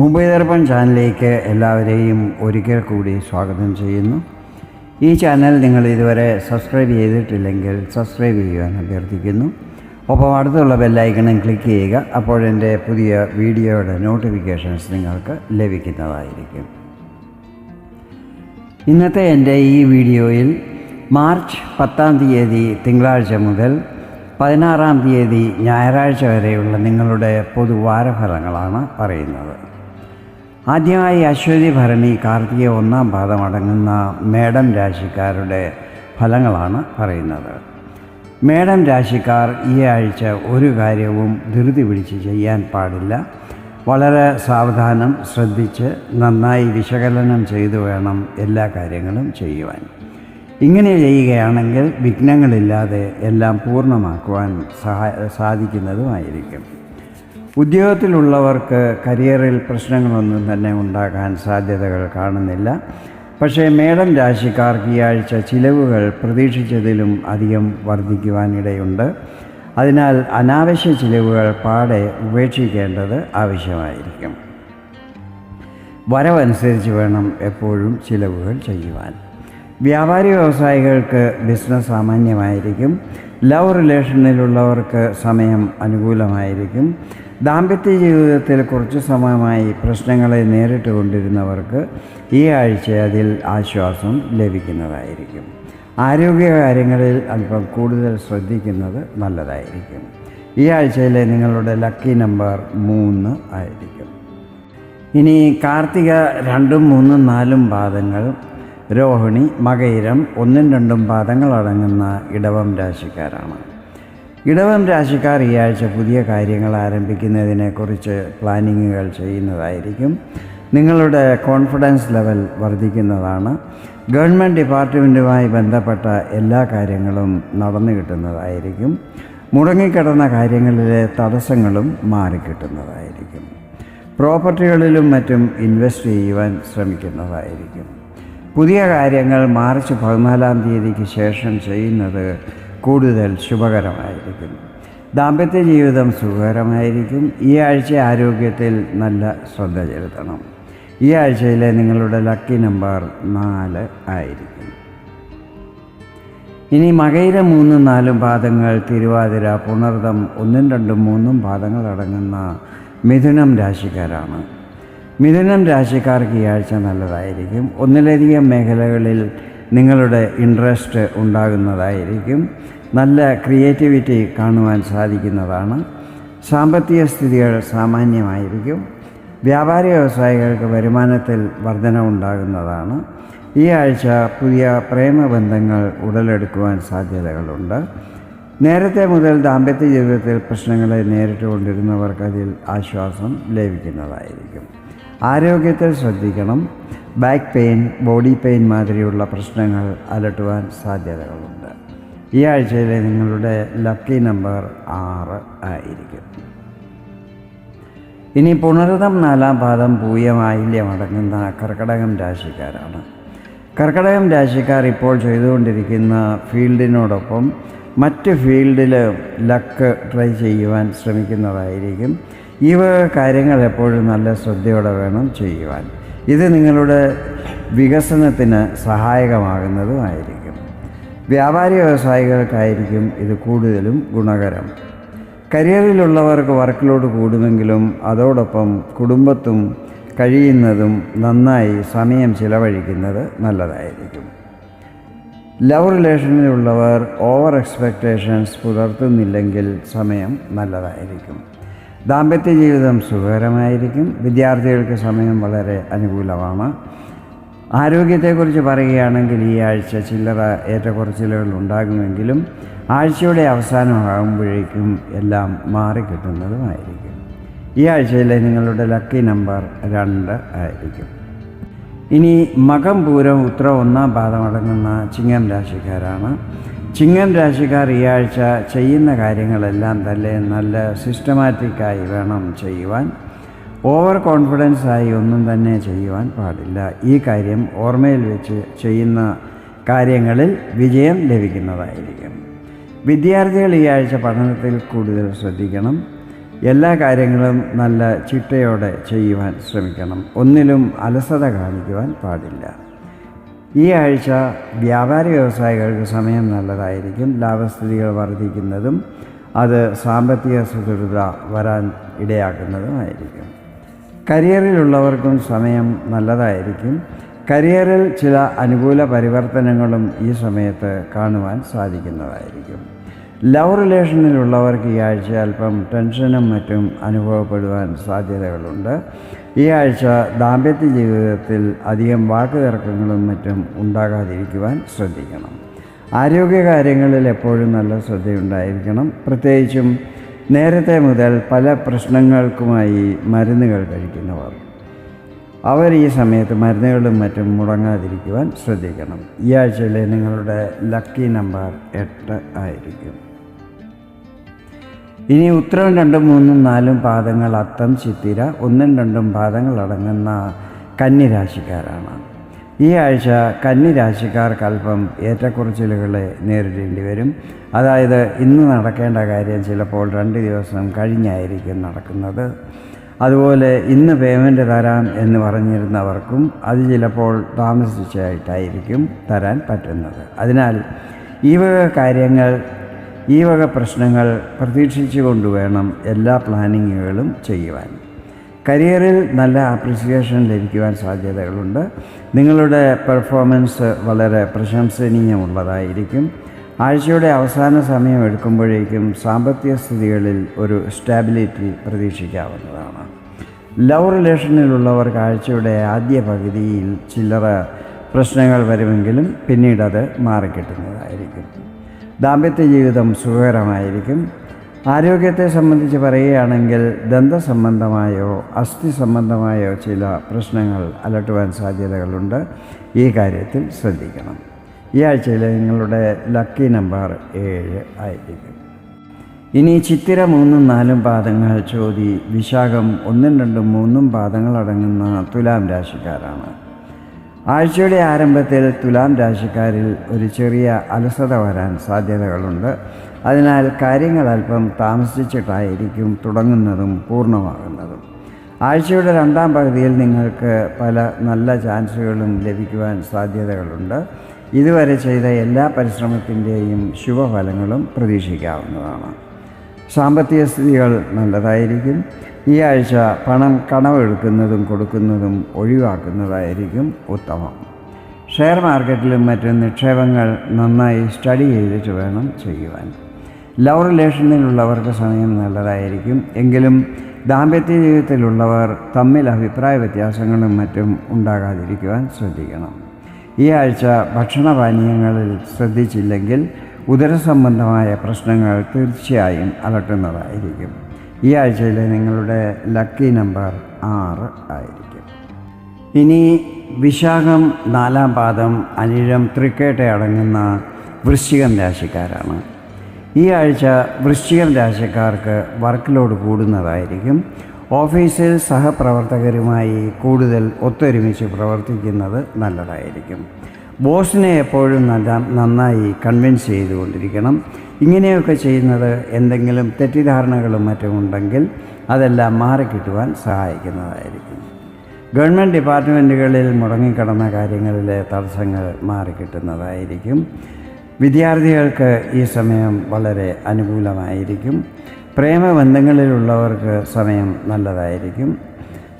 മുംബൈ ദർപ്പൺ ചാനലിലേക്ക് എല്ലാവരെയും ഒരിക്കൽ കൂടി സ്വാഗതം ചെയ്യുന്നു. ഈ ചാനൽ നിങ്ങൾ ഇതുവരെ സബ്സ്ക്രൈബ് ചെയ്തിട്ടില്ലെങ്കിൽ സബ്സ്ക്രൈബ് ചെയ്യുവാൻ അഭ്യർത്ഥിക്കുന്നു. ഒപ്പം അടുത്തുള്ള ബെല്ലൈക്കണും ക്ലിക്ക് ചെയ്യുക അപ്പോഴെന്റെ പുതിയ വീഡിയോയുടെ നോട്ടിഫിക്കേഷൻസ് നിങ്ങൾക്ക് ലഭിക്കുന്നതായിരിക്കും. ഇന്നത്തെ എന്റെ ഈ വീഡിയോയിൽ മാർച്ച് പത്താം തീയതി തിങ്കളാഴ്ച മുതൽ പതിനാറാം തീയതി ഞായറാഴ്ച വരെയുള്ള നിങ്ങളുടെ പൊതുവാരഫലങ്ങളാണ് പറയുന്നത്. ആദ്യമായി അശ്വതി ഭരണി കാർത്തിക ഒന്നാം പാദം അടങ്ങുന്ന മേടം രാശിക്കാരുടെ ഫലങ്ങളാണ് പറയുന്നത്. മേടം രാശിക്കാർ ഈ ആഴ്ച ഒരു കാര്യവും ധൃതി പിടിച്ച് ചെയ്യാൻ പാടില്ല. വളരെ സാവധാനം ശ്രദ്ധിച്ച് നന്നായി വിശകലനം ചെയ്തു വേണം എല്ലാ കാര്യങ്ങളും ചെയ്യുവാൻ. ഇങ്ങനെ ചെയ്യുകയാണെങ്കിൽ വിഘ്നങ്ങളില്ലാതെ എല്ലാം പൂർണമാക്കുവാൻ സഹായ സാധിക്കുന്നതുമായിരിക്കും. ഉദ്യോഗത്തിലുള്ളവർക്ക് കരിയറിൽ പ്രശ്നങ്ങളൊന്നും തന്നെ ഉണ്ടാകാൻ സാധ്യതകൾ കാണുന്നില്ല. പക്ഷേ മേടം രാശിക്കാർക്ക് ഈ ആഴ്ച ചിലവുകൾ പ്രതീക്ഷിച്ചതിലും അധികം വർദ്ധിക്കുവാനിടയുണ്ട്. അതിനാൽ അനാവശ്യ ചിലവുകൾ പാടെ ഉപേക്ഷിക്കേണ്ടത് ആവശ്യമായിരിക്കും. വരവനുസരിച്ച് വേണം എപ്പോഴും ചിലവുകൾ ചെയ്യുവാൻ. വ്യാപാരി വ്യവസായികൾക്ക് ബിസിനസ് സാമാന്യമായിരിക്കും. ലവ് റിലേഷനിലുള്ളവർക്ക് സമയം അനുകൂലമായിരിക്കും. ദാമ്പത്യ ജീവിതത്തിൽ കുറച്ച് സമയമായി പ്രശ്നങ്ങളെ നേരിട്ട് കൊണ്ടിരുന്നവർക്ക് ഈ ആഴ്ച അതിൽ ആശ്വാസം ലഭിക്കുന്നതായിരിക്കും. ആരോഗ്യകാര്യങ്ങളിൽ അല്പം കൂടുതൽ ശ്രദ്ധിക്കുന്നത് നല്ലതായിരിക്കും. ഈ ആഴ്ചയിലെ നിങ്ങളുടെ ലക്കി നമ്പർ മൂന്ന് ആയിരിക്കും. ഇനി കാർത്തിക രണ്ടും മൂന്നും നാലും പാദങ്ങൾ രോഹിണി മകയിരം ഒന്നും രണ്ടും പാദങ്ങൾ അടങ്ങുന്ന ഇടവം രാശിക്കാരാണ്. ഇടവം രാശിക്കാർ ഈ ആഴ്ച പുതിയ കാര്യങ്ങൾ ആരംഭിക്കുന്നതിനെക്കുറിച്ച് പ്ലാനിങ്ങുകൾ ചെയ്യുന്നതായിരിക്കും. നിങ്ങളുടെ കോൺഫിഡൻസ് ലെവൽ വർദ്ധിക്കുന്നതാണ്. ഗവൺമെന്റ് ഡിപ്പാർട്ട്മെന്റുമായി ബന്ധപ്പെട്ട എല്ലാ കാര്യങ്ങളും നടന്നു കിട്ടുന്നതായിരിക്കും. മുടങ്ങിക്കിടന്ന കാര്യങ്ങളിലെ തടസ്സങ്ങളും മാറിക്കിട്ടുന്നതായിരിക്കും. പ്രോപ്പർട്ടികളിലും മറ്റും ഇൻവെസ്റ്റ് ചെയ്യുവാൻ ശ്രമിക്കുന്നതായിരിക്കും. പുതിയ കാര്യങ്ങൾ മാർച്ച് പതിനാലാം തീയതിക്ക് ശേഷം ചെയ്യുന്നത് കൂടുതൽ ശുഭകരമായിരിക്കും. ദാമ്പത്യ ജീവിതം സുഖകരമായിരിക്കും. ഈ ആഴ്ച ആരോഗ്യത്തിൽ നല്ല ശ്രദ്ധ ചെലുത്തണം. ഈ ആഴ്ചയിലെ നിങ്ങളുടെ ലക്കി നമ്പർ നാല് ആയിരിക്കും. ഇനി മകയിര മൂന്നും നാലും പാദങ്ങൾ തിരുവാതിര പുണർദം ഒന്നും രണ്ടും മൂന്നും പാദങ്ങൾ അടങ്ങുന്ന മിഥുനം രാശിക്കാരാണ്. മിഥുനം രാശിക്കാർക്ക് ഈ ആഴ്ച നല്ലതായിരിക്കും. ഒന്നിലധികം മേഖലകളിൽ നിങ്ങളുടെ ഇൻട്രസ്റ്റ് ഉണ്ടാകുന്നതായിരിക്കും. നല്ല ക്രിയേറ്റിവിറ്റി കാണുവാൻ സാധിക്കുന്നതാണ്. സാമ്പത്തിക സ്ഥിതികൾ സാമാന്യമായിരിക്കും. വ്യാപാര വ്യവസായികൾക്ക് വരുമാനത്തിൽ വർധന ഉണ്ടാകുന്നതാണ്. ഈ ആഴ്ച പുതിയ പ്രേമബന്ധങ്ങൾ ഉടലെടുക്കുവാൻ സാധ്യതകളുണ്ട്. നേരത്തെ മുതൽ ദാമ്പത്യ ജീവിതത്തിൽ പ്രശ്നങ്ങളെ നേരിട്ടുകൊണ്ടിരുന്നവർക്ക് അതിൽ ആശ്വാസം ലഭിക്കുന്നതായിരിക്കും. ആരോഗ്യത്തിൽ ശ്രദ്ധിക്കണം. ബാക്ക് പെയിൻ ബോഡി പെയിൻ മാതിരിയുള്ള പ്രശ്നങ്ങൾ അലട്ടുവാൻ സാധ്യതകളുണ്ട്. ഈ ആഴ്ചയിലെ നിങ്ങളുടെ ലക്കി നമ്പർ ആറ് ആയിരിക്കും. ഇനി പുണർതം നാലാം പാദം പൂയമായില്യം അടങ്ങുന്ന കർക്കടകം രാശിക്കാരാണ്. കർക്കടകം രാശിക്കാർ ഇപ്പോൾ ചെയ്തുകൊണ്ടിരിക്കുന്ന ഫീൽഡിനോടൊപ്പം മറ്റ് ഫീൽഡിൽ ലക്ക് ട്രൈ ചെയ്യുവാൻ ശ്രമിക്കുന്നതായിരിക്കും. ഈ കാര്യങ്ങൾ എപ്പോഴും നല്ല ശ്രദ്ധയോടെ വേണം ചെയ്യുവാൻ. ഇത് നിങ്ങളുടെ വികസനത്തിന് സഹായകമാകുന്നതുമായിരിക്കും വ്യാപാരി വ്യവസായികൾക്കായിരിക്കും ഇത് കൂടുതലും ഗുണകരം. കരിയറിലുള്ളവർക്ക് വർക്ക് ലോഡ് കൂടുമെങ്കിലും അതോടൊപ്പം കുടുംബത്തും കഴിയുന്നതും നന്നായി സമയം ചിലവഴിക്കുന്നത് നല്ലതായിരിക്കും. ലവ് റിലേഷനിലുള്ളവർ ഓവർ എക്സ്പെക്റ്റേഷൻസ് പുലർത്തുന്നില്ലെങ്കിൽ സമയം നല്ലതായിരിക്കും. ദാമ്പത്യ ജീവിതം സുഖകരമായിരിക്കും. വിദ്യാർത്ഥികൾക്ക് സമയം വളരെ അനുകൂലമാണ്. ആരോഗ്യത്തെക്കുറിച്ച് പറയുകയാണെങ്കിൽ ഈ ആഴ്ച ചില്ലറ ഏറ്റക്കുറച്ചിലുകൾ ഉണ്ടാകുമെങ്കിലും ആഴ്ചയുടെ അവസാനമാകുമ്പോഴേക്കും എല്ലാം മാറിക്കിട്ടുന്നതുമായിരിക്കും. ഈ ആഴ്ചയിലെ നിങ്ങളുടെ ലക്കി നമ്പർ രണ്ട് ആയിരിക്കും. ഇനി മകം പൂരം ഉത്തര ഒന്നാം പാദമടങ്ങുന്ന ചിങ്ങം രാശിക്കാരാണ്. ചിങ്ങം രാശിക്കാർ ഈ ആഴ്ച ചെയ്യുന്ന കാര്യങ്ങളെല്ലാം തന്നെ നല്ല സിസ്റ്റമാറ്റിക്കായി വേണം ചെയ്യുവാൻ. ഓവർ കോൺഫിഡൻസ് ആയി ഒന്നും തന്നെ ചെയ്യുവാൻ പാടില്ല. ഈ കാര്യം ഓർമ്മയിൽ വെച്ച് ചെയ്യുന്ന കാര്യങ്ങളിൽ വിജയം ലഭിക്കുന്നതായിരിക്കും. വിദ്യാർത്ഥികൾ ഈ ആഴ്ച പഠനത്തിൽ കൂടുതൽ ശ്രദ്ധിക്കണം. എല്ലാ കാര്യങ്ങളും നല്ല ചിട്ടയോടെ ചെയ്യുവാൻ ശ്രമിക്കണം. ഒന്നിലും അലസത കാണിക്കുവാൻ പാടില്ല. ഈ ആഴ്ച വ്യാപാര വ്യവസായികൾക്ക് സമയം നല്ലതായിരിക്കും. ലാഭസ്ഥിതികൾ വർദ്ധിക്കുന്നതും അത് സാമ്പത്തിക സുദൃഢത വരാൻ ഇടയാക്കുന്നതുമായിരിക്കും. കരിയറിലുള്ളവർക്കും സമയം നല്ലതായിരിക്കും. കരിയറിൽ ചില അനുകൂല പരിവർത്തനങ്ങളും ഈ സമയത്ത് കാണുവാൻ സാധിക്കുന്നതായിരിക്കും. ലവ് റിലേഷനിലുള്ളവർക്ക് ഈ ആഴ്ച അല്പം ടെൻഷനും മറ്റും അനുഭവപ്പെടുവാൻ സാധ്യതകളുണ്ട്. ഈ ആഴ്ച ദാമ്പത്യ ജീവിതത്തിൽ അധികം വാക്കുതർക്കങ്ങളും മറ്റും ഉണ്ടാകാതിരിക്കുവാൻ ശ്രദ്ധിക്കണം. ആരോഗ്യകാര്യങ്ങളിൽ എപ്പോഴും നല്ല ശ്രദ്ധയുണ്ടായിരിക്കണം. പ്രത്യേകിച്ചും നേരത്തെ മുതൽ പല പ്രശ്നങ്ങൾക്കുമായി മരുന്നുകൾ കഴിക്കുന്നവർ. അവർ ഈ സമയത്ത് മരുന്നുകളും മറ്റും മുടങ്ങാതിരിക്കുവാൻ ശ്രദ്ധിക്കണം. ഈ ആഴ്ചയിലെ നിങ്ങളുടെ ലക്കി നമ്പർ എട്ട് ആയിരിക്കും. ഇനി ഉത്തരവും രണ്ടും മൂന്നും നാലും പാദങ്ങൾ അത്തം ചിത്തിര ഒന്നും രണ്ടും പാദങ്ങൾ അടങ്ങുന്ന കന്നിരാശിക്കാരാണ്. ഈ ആഴ്ച കന്നിരാശിക്കാർക്ക് അല്പം ഏറ്റക്കുറച്ചിലുകളെ നേരിടേണ്ടി വരും. അതായത് ഇന്ന് നടക്കേണ്ട കാര്യം ചിലപ്പോൾ രണ്ട് ദിവസം കഴിഞ്ഞായിരിക്കും നടക്കുന്നത്. അതുപോലെ ഇന്ന് പേയ്മെന്റ് തരാം എന്ന് പറഞ്ഞിരുന്നവർക്കും അത് ചിലപ്പോൾ താമസിച്ചായിട്ടായിരിക്കും തരാൻ പറ്റുന്നത്. അതിനാൽ ഈ വക കാര്യങ്ങൾ ഈ വക പ്രശ്നങ്ങൾ പ്രതീക്ഷിച്ചു കൊണ്ടുവേണം എല്ലാ പ്ലാനിങ്ങുകളും ചെയ്യുവാൻ. കരിയറിൽ നല്ല അപ്രിസിയേഷൻ ലഭിക്കുവാൻ സാധ്യതകളുണ്ട്. നിങ്ങളുടെ പെർഫോമൻസ് വളരെ പ്രശംസനീയമുള്ളതായിരിക്കും. ആഴ്ചയുടെ അവസാന സമയം എടുക്കുമ്പോഴേക്കും സാമ്പത്തിക സ്ഥിതികളിൽ ഒരു സ്റ്റാബിലിറ്റി പ്രതീക്ഷിക്കാവുന്നതാണ്. ലവ് റിലേഷനിലുള്ളവർക്ക് ആഴ്ചയുടെ ആദ്യ പകുതിയിൽ ചില്ലറ പ്രശ്നങ്ങൾ വരുമെങ്കിലും പിന്നീട് അത് മാറിക്കിട്ടുന്നതായിരിക്കും. ദാമ്പത്യ ജീവിതം സുഖകരമായിരിക്കും. ആരോഗ്യത്തെ സംബന്ധിച്ച് പറയുകയാണെങ്കിൽ ദന്തസംബന്ധമായോ അസ്ഥി സംബന്ധമായോ ചില പ്രശ്നങ്ങൾ അലട്ടുവാൻ സാധ്യതകളുണ്ട്. ഈ കാര്യത്തിൽ ശ്രദ്ധിക്കണം. ഈ ആഴ്ചയിൽ നിങ്ങളുടെ ലക്കി നമ്പർ ഏഴ് ആയിരിക്കും. ഇനി ചിത്തിര മൂന്നും നാലും പാദങ്ങൾ ചോതി വിശാഖം ഒന്നും രണ്ടും മൂന്നും പാദങ്ങൾ അടങ്ങുന്ന തുലാം രാശിക്കാരാണ്. ആഴ്ചയുടെ ആരംഭത്തിൽ തുലാം രാശിക്കാരിൽ ഒരു ചെറിയ അലസത വരാൻ സാധ്യതകളുണ്ട്. അതിനാൽ കാര്യങ്ങൾ അല്പം താമസിച്ചിട്ടായിരിക്കും തുടങ്ങുന്നതും പൂർണമാകുന്നതും. ആഴ്ചയുടെ രണ്ടാം പകുതിയിൽ നിങ്ങൾക്ക് പല നല്ല ചാൻസുകളും ലഭിക്കുവാൻ സാധ്യതകളുണ്ട്. ഇതുവരെ ചെയ്ത എല്ലാ പരിശ്രമത്തിന്റെയും ശുഭഫലങ്ങളും പ്രതീക്ഷിക്കാവുന്നതാണ്. സാമ്പത്തിക സ്ഥിതികൾ നല്ലതായിരിക്കും. ഈ ആഴ്ച പണം കടമെടുക്കുന്നതും കൊടുക്കുന്നതും ഒഴിവാക്കുന്നതായിരിക്കും ഉത്തമം. ഷെയർ മാർക്കറ്റിലും മറ്റും നിക്ഷേപങ്ങൾ നന്നായി സ്റ്റഡി ചെയ്തിട്ട് വേണം ചെയ്യുവാൻ. ലവ് റിലേഷനിലുള്ളവർക്ക് സമയം നല്ലതായിരിക്കും. എങ്കിലും ദാമ്പത്യ ജീവിതത്തിലുള്ളവർ തമ്മിൽ അഭിപ്രായ വ്യത്യാസങ്ങളും മറ്റും ഉണ്ടാകാതിരിക്കുവാൻ ശ്രദ്ധിക്കണം. ഈ ആഴ്ച ഭക്ഷണപാനീയങ്ങളിൽ ശ്രദ്ധിച്ചില്ലെങ്കിൽ ഉദരസംബന്ധമായ പ്രശ്നങ്ങൾ തീർച്ചയായും അലട്ടുന്നതായിരിക്കും. ഈ ആഴ്ചയിലെ നിങ്ങളുടെ ലക്കി നമ്പർ ആറ് ആയിരിക്കും. ഇനി വിശാഖം നാലാം പാദം അനിഴം തൃക്കേട്ട അടങ്ങുന്ന വൃശ്ചികം രാശിക്കാരാണ്. ഈ ആഴ്ച വൃശ്ചികം രാശിക്കാർക്ക് വർക്ക് ലോഡ് കൂടുന്നതായിരിക്കും. ഓഫീസിൽ സഹപ്രവർത്തകരുമായി കൂടുതൽ ഒത്തൊരുമിച്ച് പ്രവർത്തിക്കുന്നത് നല്ലതായിരിക്കും. ബോസിനെ എപ്പോഴും നല്ല നന്നായി കൺവിൻസ് ചെയ്തുകൊണ്ടിരിക്കണം. ഇങ്ങനെയൊക്കെ ചെയ്യുന്നത് എന്തെങ്കിലും തെറ്റിദ്ധാരണകളും മറ്റും ഉണ്ടെങ്കിൽ അതെല്ലാം മാറിക്കിട്ടുവാൻ സഹായിക്കുന്നതായിരിക്കും. ഗവൺമെന്റ് ഡിപ്പാർട്ട്മെന്റുകളിൽ മുടങ്ങിക്കിടന്ന കാര്യങ്ങളിലെ തടസ്സങ്ങൾ മാറിക്കിട്ടുന്നതായിരിക്കും വിദ്യാർത്ഥികൾക്ക് ഈ സമയം വളരെ അനുകൂലമായിരിക്കും. പ്രേമബന്ധങ്ങളിലുള്ളവർക്ക് സമയം നല്ലതായിരിക്കും.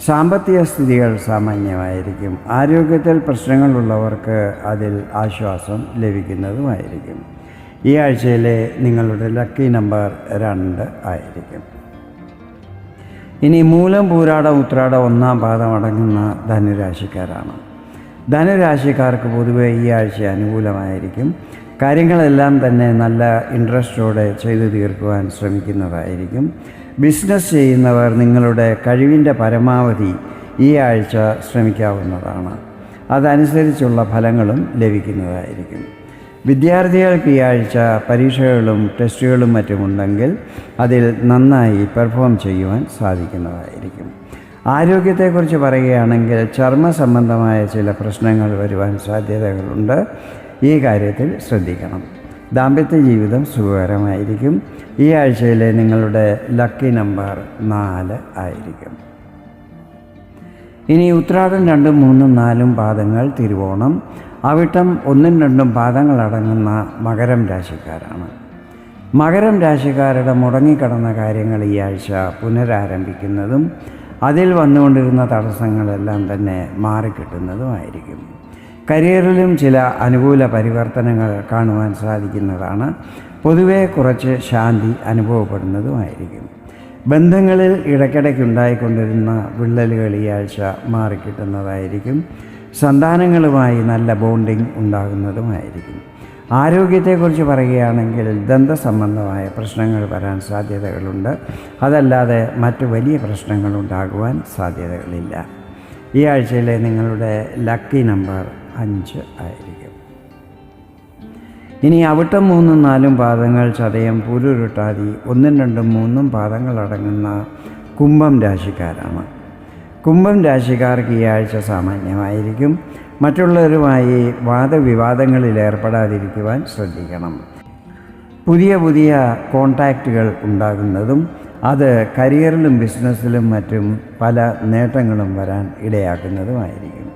സാമ്പത്തിക സ്ഥിതികൾ സാമാന്യമായിരിക്കും. ആരോഗ്യത്തിൽ പ്രശ്നങ്ങളുള്ളവർക്ക് അതിൽ ആശ്വാസം ലഭിക്കുന്നതുമായിരിക്കും. ഈ ആഴ്ചയിലെ നിങ്ങളുടെ ലക്കി നമ്പർ രണ്ട് ആയിരിക്കും. ഇനി മൂലം പൂരാട ഉത്രാട ഒന്നാം പാദം അടങ്ങുന്ന ധനുരാശിക്കാരാണ്. ധനുരാശിക്കാർക്ക് പൊതുവെ ഈ ആഴ്ച അനുകൂലമായിരിക്കും. കാര്യങ്ങളെല്ലാം തന്നെ നല്ല ഇൻട്രസ്റ്റോടെ ചെയ്തു തീർക്കുവാൻ ശ്രമിക്കുന്നതായിരിക്കും. ബിസിനസ് ചെയ്യുന്നവർ നിങ്ങളുടെ കഴിവിന്റെ പരമാവധി ഈ ആഴ്ച ശ്രമിക്കാവുന്നതാണ്. അതനുസരിച്ചുള്ള ഫലങ്ങളും ലഭിക്കുന്നതായിരിക്കും. വിദ്യാർത്ഥികൾക്ക് ഈ ആഴ്ച പരീക്ഷകളും ടെസ്റ്റുകളും മറ്റുമുണ്ടെങ്കിൽ അതിൽ നന്നായി പെർഫോം ചെയ്യുവാൻ സാധിക്കുന്നതായിരിക്കും. ആരോഗ്യത്തെക്കുറിച്ച് പറയുകയാണെങ്കിൽ ചർമ്മ സംബന്ധമായ ചില പ്രശ്നങ്ങൾ വരുവാൻ സാധ്യതകളുണ്ട്. ഈ കാര്യത്തിൽ ശ്രദ്ധിക്കണം. ദാമ്പത്യ ജീവിതം സുഖകരമായിരിക്കും. ഈ ആഴ്ചയിലെ നിങ്ങളുടെ ലക്കി നമ്പർ നാല് ആയിരിക്കും. ഇനി ഉത്രാടം രണ്ടും മൂന്നും നാലും പാദങ്ങൾ തിരുവോണം. അവിട്ടം ഒന്നും രണ്ടും പാദങ്ങളടങ്ങുന്ന മകരം രാശിക്കാരാണ്. മകരം രാശിക്കാരുടെ മുടങ്ങിക്കിടന്ന കാര്യങ്ങൾ ഈ ആഴ്ച പുനരാരംഭിക്കുന്നതും അതിൽ വന്നുകൊണ്ടിരുന്ന തടസ്സങ്ങളെല്ലാം തന്നെ മാറിക്കിട്ടുന്നതുമായിരിക്കും. കരിയറിലും ചില അനുകൂല പരിവർത്തനങ്ങൾ കാണുവാൻ സാധിക്കുന്നതാണ്. പൊതുവെ കുറച്ച് ശാന്തി അനുഭവപ്പെടുന്നതുമായിരിക്കും. ബന്ധങ്ങളിൽ ഇടയ്ക്കിടയ്ക്കുണ്ടായിക്കൊണ്ടിരുന്ന വിള്ളലുകൾ ഈ ആഴ്ച മാറിക്കിട്ടുന്നതായിരിക്കും. സന്താനങ്ങളുമായി നല്ല ബോണ്ടിങ് ഉണ്ടാകുന്നതുമായിരിക്കും. ആരോഗ്യത്തെക്കുറിച്ച് പറയുകയാണെങ്കിൽ ദന്തസംബന്ധമായ പ്രശ്നങ്ങൾ വരാൻ സാധ്യതകളുണ്ട്. അതല്ലാതെ മറ്റ് വലിയ പ്രശ്നങ്ങൾ ഉണ്ടാകുവാൻ സാധ്യതകളില്ല. ഈ ആഴ്ചയിലെ നിങ്ങളുടെ ലക്കി നമ്പർ അഞ്ച് ആയിരിക്കും. ഇനി അവിട്ടം മൂന്നും നാലും പാദങ്ങൾ ചതയം പുരുരുട്ടാതി ഒന്നും രണ്ടും മൂന്നും പാദങ്ങളടങ്ങുന്ന കുംഭം രാശിക്കാരാണ്. കുംഭം രാശിക്കാർക്ക് ഈ ആഴ്ച സാമാന്യമായിരിക്കും. മറ്റുള്ളവരുമായി വാദവിവാദങ്ങളിൽ ഏർപ്പെടാതിരിക്കുവാൻ ശ്രദ്ധിക്കണം. പുതിയ പുതിയ കോണ്ടാക്റ്റുകൾ ഉണ്ടാകുന്നതും അത് കരിയറിലും ബിസിനസ്സിലും മറ്റും പല നേട്ടങ്ങളും വരാൻ ഇടയാക്കുന്നതുമായിരിക്കും.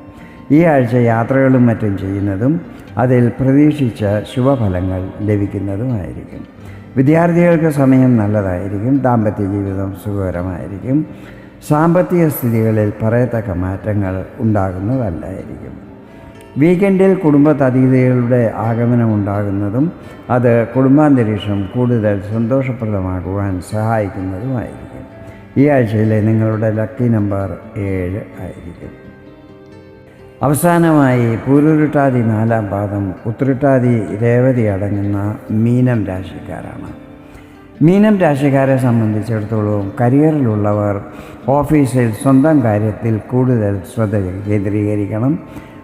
ഈ ആഴ്ച യാത്രകളും മറ്റും ചെയ്യുന്നതും അതിൽ പ്രതീക്ഷിച്ച ശുഭഫലങ്ങൾ ലഭിക്കുന്നതുമായിരിക്കും. വിദ്യാർത്ഥികൾക്ക് സമയം നല്ലതായിരിക്കും ദാമ്പത്യ ജീവിതം സുഖകരമായിരിക്കും സാമ്പത്തിക സ്ഥിതികളിൽ പറയത്തക്ക മാറ്റങ്ങൾ ഉണ്ടാകുന്നതല്ലായിരിക്കും. വീക്കെൻഡിൽ കുടുംബത്തതീതകളുടെ ആഗമനം ഉണ്ടാകുന്നതും അത് കുടുംബാന്തരീക്ഷം കൂടുതൽ സന്തോഷപ്രദമാകുവാൻ സഹായിക്കുന്നതുമായിരിക്കും. ഈ ആഴ്ചയിലെ നിങ്ങളുടെ ലക്കി നമ്പർ ഏഴ് ആയിരിക്കും. അവസാനമായി പൂരുരുട്ടാതി നാലാം പാദം ഉത്തരുട്ടാതി രേവതി അടങ്ങുന്ന മീനം രാശിക്കാരാണ്. മീനം രാശിക്കാരെ സംബന്ധിച്ചിടത്തോളം കരിയറിലുള്ളവർ ഓഫീസിൽ സ്വന്തം കാര്യത്തിൽ കൂടുതൽ ശ്രദ്ധ കേന്ദ്രീകരിക്കണം.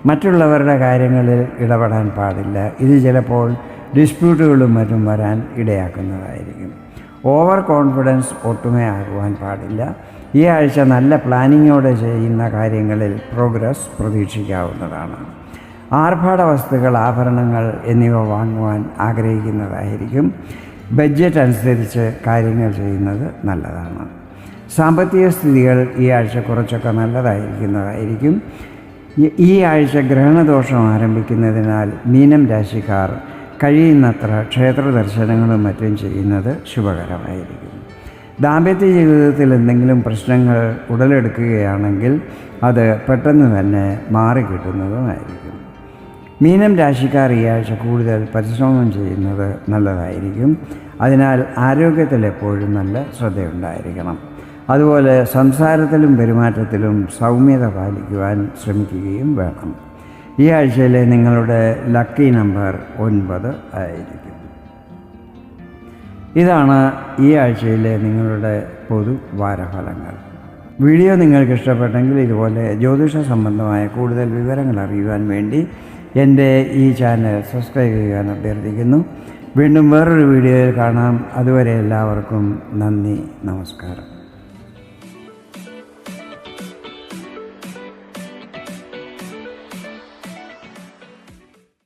മറ്റുള്ളവരുടെ കാര്യങ്ങളിൽ ഇടപെടാൻ പാടില്ല. ഇത് ചിലപ്പോൾ ഡിസ്പ്യൂട്ടുകളും മറ്റും വരാൻ ഇടയാക്കുന്നതായിരിക്കും. ഓവർ കോൺഫിഡൻസ് ഒട്ടുമേ ആകുവാൻ പാടില്ല. ഈ ആഴ്ച നല്ല പ്ലാനിങ്ങോടെ ചെയ്യുന്ന കാര്യങ്ങളിൽ പ്രോഗ്രസ് പ്രതീക്ഷിക്കാവുന്നതാണ്. ആർഭാട വസ്തുക്കൾ ആഭരണങ്ങൾ എന്നിവ വാങ്ങുവാൻ ആഗ്രഹിക്കുന്നതായിരിക്കും. ബഡ്ജറ്റ് അനുസരിച്ച് കാര്യങ്ങൾ ചെയ്യുന്നത് നല്ലതാണ്. സാമ്പത്തിക സ്ഥിതികൾ ഈ ആഴ്ച കുറച്ചൊക്കെ നല്ലതായിരിക്കുന്നതായിരിക്കും. ഈ ആഴ്ച ഗ്രഹണദോഷം ആരംഭിക്കുന്നതിനാൽ മീനം രാശിക്കാർ കഴിയുന്നത്ര ക്ഷേത്ര ദർശനങ്ങളും മറ്റും ചെയ്യുന്നത് ശുഭകരമായിരിക്കും. ദാമ്പത്യ ജീവിതത്തിൽ എന്തെങ്കിലും പ്രശ്നങ്ങൾ ഉടലെടുക്കുകയാണെങ്കിൽ അത് പെട്ടെന്ന് തന്നെ മാറിക്കിട്ടുന്നതുമായിരിക്കും. മീനം രാശിക്കാർ ഈ ആഴ്ച കൂടുതൽ പരിശ്രമം ചെയ്യുന്നത് നല്ലതായിരിക്കും. അതിനാൽ ആരോഗ്യത്തിൽ എപ്പോഴും നല്ല ശ്രദ്ധയുണ്ടായിരിക്കണം. അതുപോലെ സംസാരത്തിലും പെരുമാറ്റത്തിലും സൗമ്യത പാലിക്കുവാൻ ശ്രമിക്കുകയും വേണം. ഈ ആഴ്ചയിലെ നിങ്ങളുടെ ലക്കി നമ്പർ ഒൻപത് ആയിരിക്കും. ഇതാണ് ഈ ആഴ്ചയിലെ നിങ്ങളുടെ പൊതു വാരഫലങ്ങൾ. വീഡിയോ നിങ്ങൾക്ക് ഇഷ്ടപ്പെട്ടെങ്കിൽ ഇതുപോലെ ജ്യോതിഷ സംബന്ധമായ കൂടുതൽ വിവരങ്ങൾ അറിയുവാൻ വേണ്ടി എന്റെ ഈ ചാനൽ സബ്സ്ക്രൈബ് ചെയ്യാൻ അഭ്യർത്ഥിക്കുന്നു. വീണ്ടും വേറൊരു വീഡിയോയിൽ കാണാം. അതുവരെ എല്ലാവർക്കും നന്ദി നമസ്കാരം.